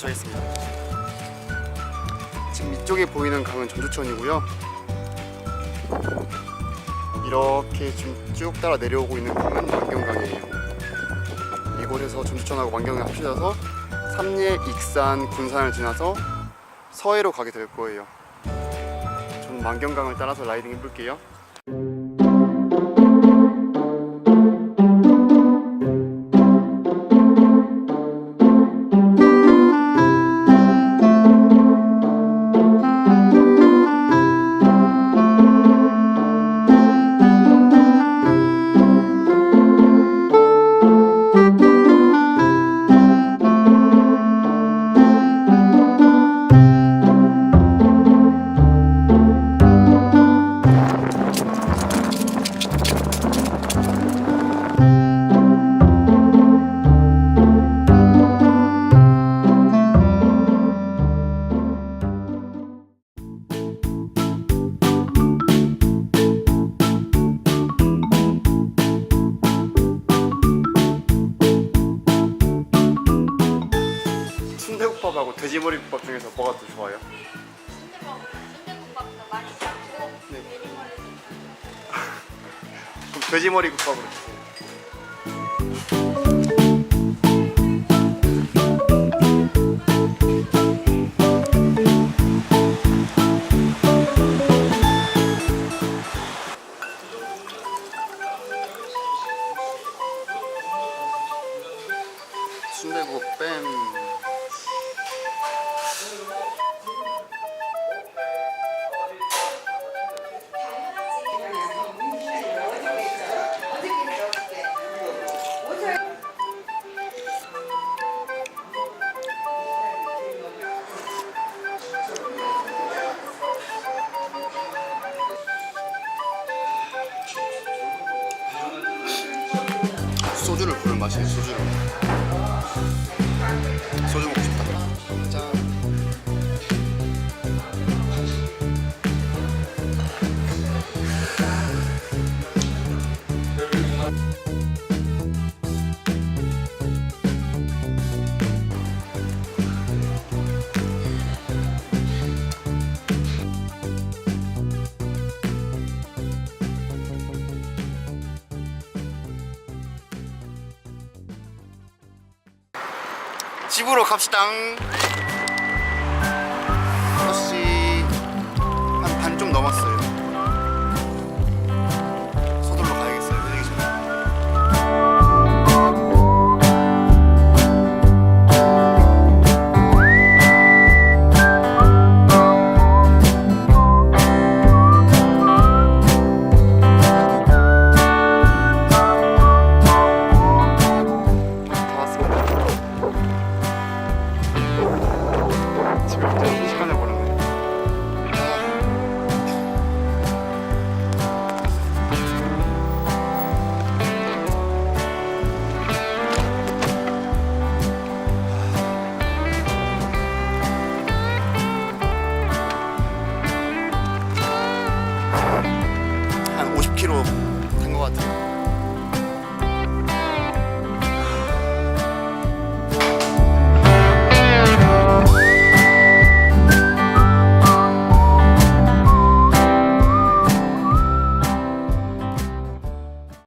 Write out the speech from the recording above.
도착했습니다. 지금 이쪽에 보이는 강은 전주천이고요. 이렇게 지금 쭉 따라 내려오고 있는 강은 만경강이에요. 이곳에서 전주천하고 만경강이 합쳐져서 삼례, 익산, 군산을 지나서 서해로 가게 될 거예요. 전 만경강을 따라서 라이딩 해볼게요. 순대국밥하고 돼지머리국밥 중에서 뭐가 더 좋아요? 순대국 돼지머리국밥으로 주세요. 순대국 뺨. 소주를 부른 맛이에요. 소주를. 소주 먹고 싶다. 집으로 갑시다. Potter.